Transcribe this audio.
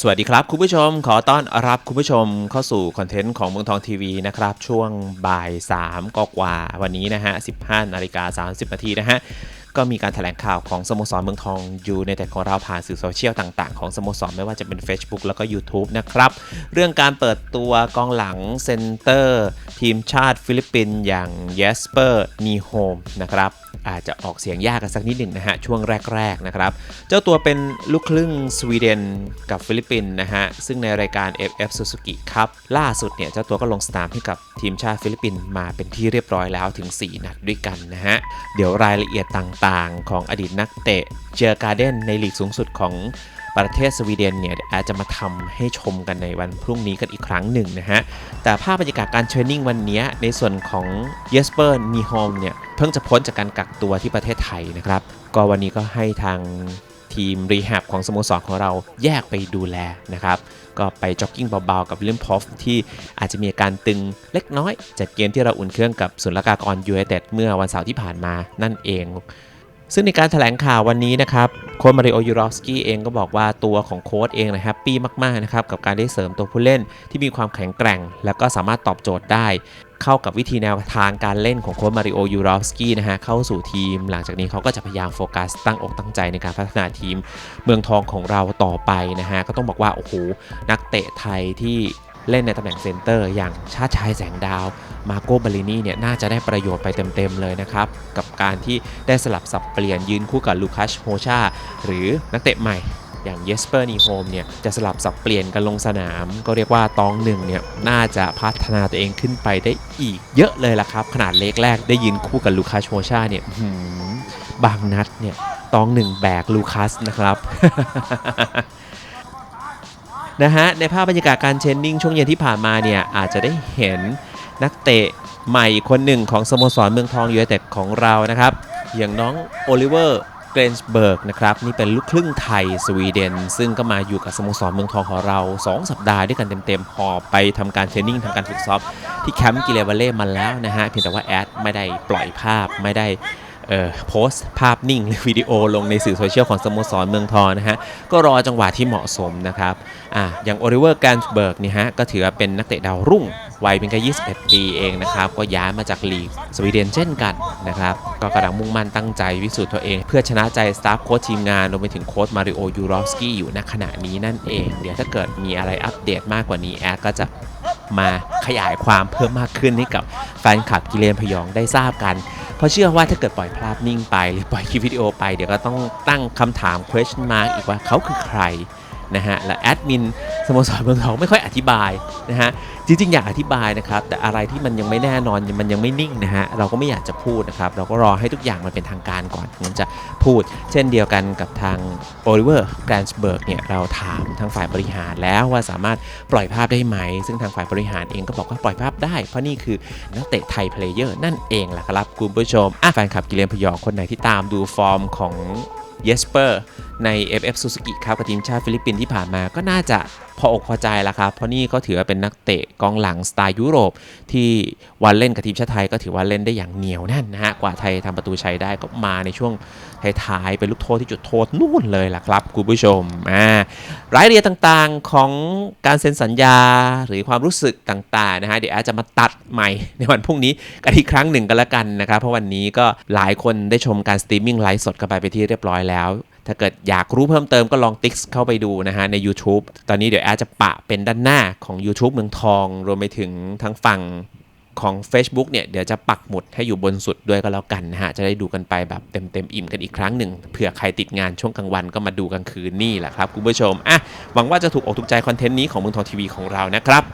สวัสดีครับ คุณผู้ชมขอต้อนรับคุณผู้ชมเข้าสู่คอนเทนต์ของเมืองทองทีวีนะครับ ช่วงบ่าย3ก็กว่าวันนี้นะฮะ 15 นาฬิกา 30 นาทีนะฮะ ก็มีการแถลงข่าวของสโมสรเมืองทองยูในแต่ของเราผ่านสื่อโซเชียลต่างๆ ของสโมสรไม่ว่าจะเป็น Facebook แล้วก็ YouTube นะครับ เรื่องการเปิดตัวกองหลังเซนเตอร์ ทีมชาติฟิลิปปินส์อย่างเยสเปอร์นีโฮมนะครับอาจจะออกเสียงยากกันสักนิดหนึ่งนะฮะ ช่วงแรก ๆ นะครับ เจ้าตัวเป็นลูกครึ่งสวีเดนกับฟิลิปปินส์นะฮะ ซึ่งในรายการ FF Suzuki ครับ ล่าสุดเนี่ย เจ้าตัวก็ลงสนามให้กับทีมชาติฟิลิปปินส์มาเป็นที่เรียบร้อยแล้วถึง 4 นัดด้วยกันนะฮะ เดี๋ยวรายละเอียดต่างๆ ของอดีตนักเตะเจอการ์เดนในลีกสูงสุดของประเทศสวีเดนเนี่ยอาจจะมาทำให้ชมกันในวันพรุ่งนี้กันอีกครั้งหนึ่งนะฮะ แต่ภาพบรรยากาศการเทรนนิ่งวันนี้ในส่วนของเยสเปอร์นีโฮมเนี่ย เพิ่งจะพ้นจากการกักตัวที่ประเทศไทยนะครับ ก็วันนี้ก็ให้ทางทีมรีแฮบของสโมสรของเราแยกไปดูแลนะครับ ก็ไปจ็อกกิ้งเบาๆกับวิลเลียมพอฟที่อาจจะมีอาการตึงเล็กน้อย จากเกมที่เราอุ่นเครื่องกับสุลกากรยูไนเต็ดเมื่อวันเสาร์ที่ผ่านมานั่นเอง ซึ่งในการถแถลงข่าววันนี้นะครับโค้ชมาริโอยูรอฟสกี้เองก็บอกว่าตัวของโค้ชเองนะแฮปปี้มากๆนะครับกับการได้เสริมตัวผู้เล่นที่มีความแข็งแกร่ง แล้วก็สามารถตอบโจทย์ได้ เข้ากับวิธีแนวทางการเล่นของโค้ชมาริโอยูรอฟสกี้นะฮะเข้าสู่ทีม หลังจากนี้เขาก็จะพยายามโฟกัสตั้งอกตั้งใจในการพัฒนาทีม เมืองทองของเราต่อไปนะฮะก็ต้องบอกว่าโอ้โหนักเตะไทยที่เล่นในตำแหน่งเซนเตอร์อย่างชาติชายแสงดาว มาโกบาลินีเนี่ยน่าจะได้ประโยชน์ไปเต็มๆเลยนะครับ กับการที่ได้สลับสับเปลี่ยนยืนคู่กับลูคัสโฮชาหรือนักเตะใหม่อย่างเยสเปอร์นีโฮมเนี่ยจะสลับสับเปลี่ยนกันลงสนาม ก็เรียกว่าตองหนึ่งเนี่ยน่าจะพัฒนาตัวเองขึ้นไปได้อีกเยอะเลยละครับ ขนาดเล็กแรกได้ยืนคู่กับลูคัสโฮชาเนี่ยบางนัดเนี่ยตองหนึ่งแบกลูคัสนะครับนะฮะในภาพบรรยากาศการเทรนนิ่งช่วงเย็นที่ผ่านมาเนี่ยอาจจะได้เห็น นักเตะใหม่คนหนึ่งของสโมสรเมืองทองยูไนเต็ดของเรานะครับ อย่างน้องโอลิเวอร์เกรนส์เบิร์กนะครับนี่เป็นลูกครึ่งไทยสวีเดน ซึ่งก็มาอยู่กับสโมสรเมืองทองของเรา 2 สัปดาห์ด้วยกันเต็มๆหอบไปทำการเทรนนิ่งทำการฝึกซ้อมที่แคมป์กิเลวาเล่มาแล้วนะฮะเพียงแต่ว่าแอดไม่ได้ปล่อยภาพไม่ได้เอ่อโพสต์ภาพนิ่งหรือวิดีโอลงในสื่อโซเชียลของสโมสรเมืองทองนะฮะ ก็รอจังหวะที่เหมาะสมนะครับ อะอย่างโอลิเวอร์แกรนสเบิร์กเนี่ยฮะ ก็ถือว่าเป็นนักเตะดาวรุ่ง วัยเพียงแค่ 21 ปีเองนะครับ ก็ย้ายมาจากลีกสวีเดนเช่นกันนะครับ ก็กำลังมุ่งมั่นตั้งใจวิสูจน์ตัวเอง เพื่อชนะใจสตาฟโค้ชทีมงานรวมไปถึงโค้ชมาริโอยูรอฟสกี้อยู่ณขณะนี้นั่นเอง เดี๋ยวถ้าเกิดมีอะไรอัปเดตมากกว่านี้แอดก็จะมาขยายความเพิ่มมากขึ้นให้กับแฟนคลับกิเลนพยองได้ทราบกัน เพราะเชื่อว่าถ้าเกิดปล่อยภาพนิ่งไป หรือปล่อยคลิปวิดีโอไปเดี๋ยวก็ต้องตั้งคำถาม question mark อีกว่าเขาคือใคร นะฮะและแอดมินสโมสรเมืองทองไม่ค่อยอธิบายนะฮะจริงๆอยากอธิบายนะครับแต่อะไรที่มันยังไม่แน่นอนมันยังไม่นิ่งนะฮะเราก็ไม่อยากจะพูดนะครับเราก็รอให้ทุกอย่างมันเป็นทางการก่อนถึงจะพูด เช่นเดียวกันกับทางโอลิเวอร์แกรนส์เบิร์กเนี่ยเราถามทางฝ่ายบริหารแล้วว่าสามารถปล่อยภาพได้ไหม ซึ่งทางฝ่ายบริหารเองก็บอกว่าปล่อยภาพได้ เพราะนี่คือนักเตะไทยเพลเยอร์นั่นเองแหละครับคุณผู้ชมอะแฟนคลับกิเลนพยองคนไหนที่ตามดูฟอร์มของเยสเปอร์ใน FF Suzuki ครับกับทีมชาติฟิลิปปินส์ที่ผ่านมาก็น่าจะพออกพอใจแล้วครับ เพราะนี่ก็ถือว่าเป็นนักเตะกองหลังสไตล์ยุโรป ที่วันเล่นกับทีมชาติไทยก็ถือว่าเล่นได้อย่างเหนียวแน่นนะฮะ กว่าไทยทำประตูชัยได้ก็มาในช่วงท้ายๆเป็นลูกโทษที่จุดโทษนู่นเลยล่ะครับคุณผู้ชมอ่ารายละเอียดต่างๆของการเซ็นสัญญาหรือความรู้สึกต่างๆนะฮะเดี๋ยวอาจจะมาตัดใหม่ในวันพรุ่งนี้กันอีกครั้งหนึ่งกันละกันนะครับเพราะวันนี้ก็หลายคนได้ชมการสตรีมมิ่งไลฟ์สดกันไปไปที่เรียบร้อยแล้ว ถ้าเกิดอยากรู้เพิ่มเติมก็ลองติ๊กเข้าไปดูนะฮะใน YouTube ตอนนี้เดี๋ยวอดจจะปะเป็นด้านหน้าของ YouTube เมืองทอง รวมไปถึงทั้งฝั่งของ Facebook เนี่ยเดี๋ยวจะปักหมุดให้อยู่บนสุดด้วยก็แล้วกันนะฮะ จะได้ดูกันไปแบบเต็มเต็มๆอิ่มกันอีกครั้งหนึ่งเผื่อใครติดงานช่วงกลางวันก็มาดูกลางคืนนี่แหละครับคุณผู้ชมอะหวังว่าจะถูกอกถูกใจคอนเทนต์นี้ของเมืองทองทีวีของเรานะครับ